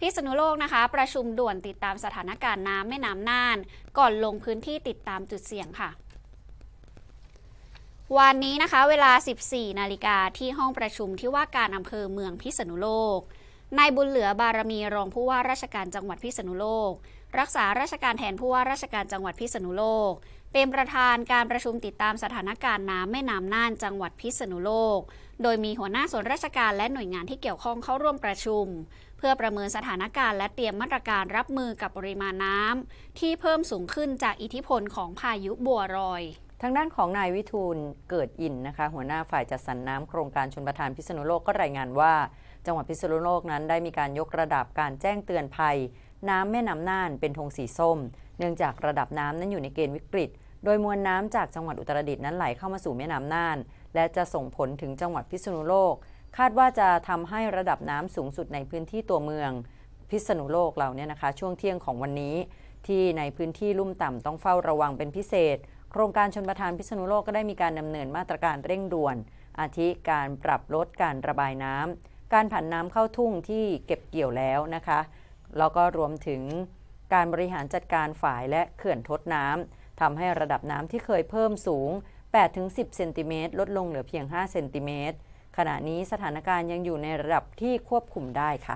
พิษณุโลกนะคะ ประชุมด่วนติดตามสถานการณ์น้ำแม่น้ำน่าน ก่อนลงพื้นที่ติดตามจุดเสี่ยงค่ะวันนี้นะคะเวลา 14 นาฬิกาที่ห้องประชุมที่ว่าการอำเภอเมืองพิษณุโลก นายบุญเหลือบารมีรองผู้ว่าราชการจังหวัดพิษณุโลก รักษาราชการแทนผู้ว่าราชการจังหวัดพิษณุโลก เป็นประธานการประชุมติดตามสถานการณ์น้ำแม่น้ำน่านจังหวัดพิษณุโลก โดยมีหัวหน้าส่วนราชการและหน่วยงานที่เกี่ยวข้องเข้าร่วมประชุม เพื่อประเมินสถานการณ์และเตรียมมาตรการรับมือกับปริมาณน้ำที่เพิ่มสูงขึ้นจากอิทธิพลของพายุบัวรอย ทางด้านของนายวิทูลเกิดอินนะคะ หัวหน้าฝ่ายจัดสรรน้ำโครงการชนประทานพิษณุโลกก็รายงานว่า จังหวัดพิษณุโลกนั้นได้มีการยกระดับการแจ้งเตือนภัย น้ำแม่น้ำน่านเป็นธงสีส้ม เนื่องจากระดับน้ำนั้นอยู่ในเกณฑ์วิกฤต โดยมวลน้ำจากจังหวัดอุตรดิตถ์นั้นไหลเข้ามาสู่แม่น้ำน่าน และจะส่งผลถึงจังหวัดพิษณุโลก คาดว่าจะทำให้ระดับน้ำสูงสุดในพื้นที่ตัวเมือง พิษณุโลกเราเนี่ยนะคะ ช่วงเที่ยงของวันนี้ ที่ในพื้นที่ลุ่มต่ำต้องเฝ้าระวังเป็นพิเศษ โครงการชนประทานพิษณุโลกก็ได้มีการดำเนินมาตรการเร่งด่วน อาทิการปรับลดการระบายน้ำการผันน้ำเข้าทุ่งที่เก็บเกี่ยวแล้วนะคะ แล้วก็รวมถึงการบริหารจัดการฝายและเขื่อนทดน้ำทำให้ระดับน้ำที่เคยเพิ่มสูง 8-10 เซนติเมตรลดลงเหลือเพียง 5 เซนติเมตรขณะนี้สถานการณ์ยังอยู่ในระดับที่ควบคุมได้ค่ะ